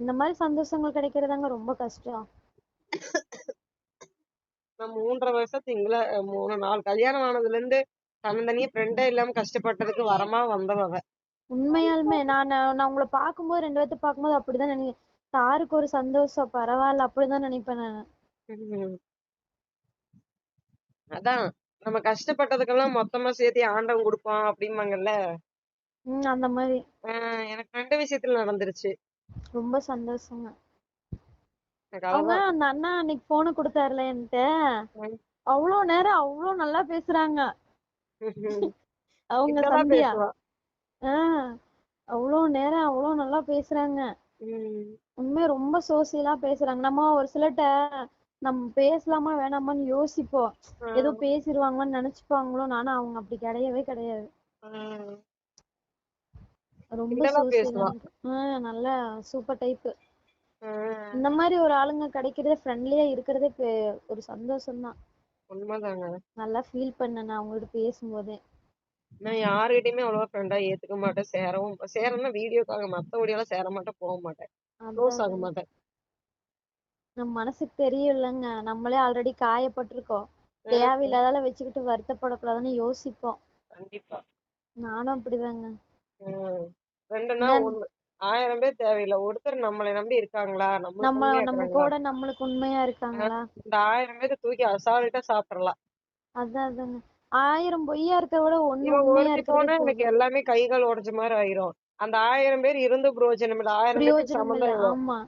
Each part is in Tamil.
இந்த மாதிரி சந்தோஷங்கள் கிடைக்கிறதாங்க ரொம்ப கஷ்டம். நான் மூன்றரை வருஷம் சிங்கிள மூணு நாலு கல்யாணம் ஆனதுல இருந்து தன்னந்தனியா ஃப்ரெண்டே இல்லாம கஷ்டப்பட்டதுக்கு வரமா வந்தவ உண்மையாலுமே நான் நான் உங்களை பார்க்கும்போது ரெண்டு பேர்த்த பார்க்கும்போது அப்படிதான் நினைக்கிறேன். சாருக்கு ஒரு சந்தோஷம் பரவாயில்ல அப்படிதான் நினைப்பேன் நான். அதான் நம்ம கஷ்டப்பட்டதுக்கெல்லாம் மொத்தமா சேர்த்து ஆண்டவன் கொடுப்பான் அப்படிம்பாங்கல்ல. அந்த மாதிரி எனக்கு ரெண்டு விஷயத்துல நடந்துருச்சு. ரொம்ப சந்தோஷங்க. எனக்கு அவங்க அந்த அண்ணா அன்னைக்கு போன கொடுத்தாருல என்கிட்ட. அவ்வளோ நேரம் அவ்வளோ நல்லா பேசுறாங்க. அவங்க இப்படிதான் சந்தியா பேசுவா? அவ்வளோ நேரம் அவ்வளோ நல்லா பேசுறாங்க. உண்மையா ரொம்ப சோசியலா பேசுறாங்க. நம்ம ஒரு சிலர்ட்ட நம்ம பேசலாமா வேணாமான்னு யோசிப்போம். ஏதோ பேசிடுவாங்கன்னு நினைச்சுப்பாங்களோ? ஆனா அவங்க அப்படி கிடையவே கிடையாது. ரொம்ப ஆஹ் நல்லா சூப்பர் டைப் இந்த மாதிரி ஒரு ஆளுங்க கிடைக்கிறதே ஃப்ரெண்ட்லியா இருக்கிறதே ஒரு சந்தோஷம் தான் உண்மைதாங்க. நல்லா ஃபீல் பண்ணேன் நான் அவங்ககிட்ட பேசும்போதே. நான் யாருகிட்டயுமே அவ்வளவா ஃப்ரெண்டா ஏத்துக்க மாட்டேன் சேரவும் சேரணும்னா வீடியோக்காக மத்தபடி எல்லாம் சேர மாட்டேன் போக மாட்டேன். க்ளோஸ் ஆக மாட்டேன். நம்ம மனசுக்கு தெரியும்லங்க நம்மளே ஆல்ரெடி காயப்பட்டிருக்கோம். தேவையில்லாதால வச்சுக்கிட்டு வருத்தப்படக்கூடாதுன்னு யோசிப்போம். கண்டிப்பா. நானும் அப்படிதாங்க. உம் ரெண்டுன்னா ஒண்ணு. ஆயிரம் பேர் தேவையில்லை. ஒருத்தர் நம்மளை நம்பி இருக்காங்களா? நம்மளுக்கு நம்ம உண்மையா நம்ம இருக்காங்களா? கூட நம்மளுக்கு உண்மையா இருக்காங்களா? இந்த ஆயிரம் பேரை தூக்கி அசால்ட்டா சாப்பிடலாம் அதான் அதாங்க. ஆயிரம் பொய்யா இருக்க விட ஒண்ணு இவன் உண்மையா ஒருத்தி போனா எனக்கு எல்லாமே கை கால் உடைஞ்ச மாதிரி ஆயிரும். அந்த ஆயிரம் பேர் இருந்து பிரயோஜனம் இல்ல. ஆயிரம் பேருக்கு பிரயோஜனம் இல்ல. ஆமா.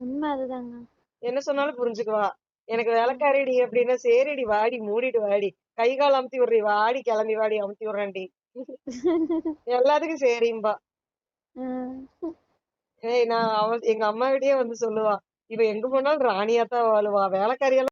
உண்மை அதுதாங்க. என்ன சொன்னாலும் புரிஞ்சுக்குவா. எனக்கு வேலைக்காரிடி அப்படின்னா சரிடி வாடி மூடிட்டு வாடி. கை கால் அமுத்தி விடுறி வாடி கிளம்பி வாடி அமுத்தி விடுறேன்டி. எல்லாத்துக்கும் சரிம்பா. ஏய் நான் அவ எங்க அம்மா கிட்டயே வந்து சொல்லுவா. இவ எங்க போனாலும் ராணியாத்தான் வாழுவா. வேலைக்காரியெல்லாம்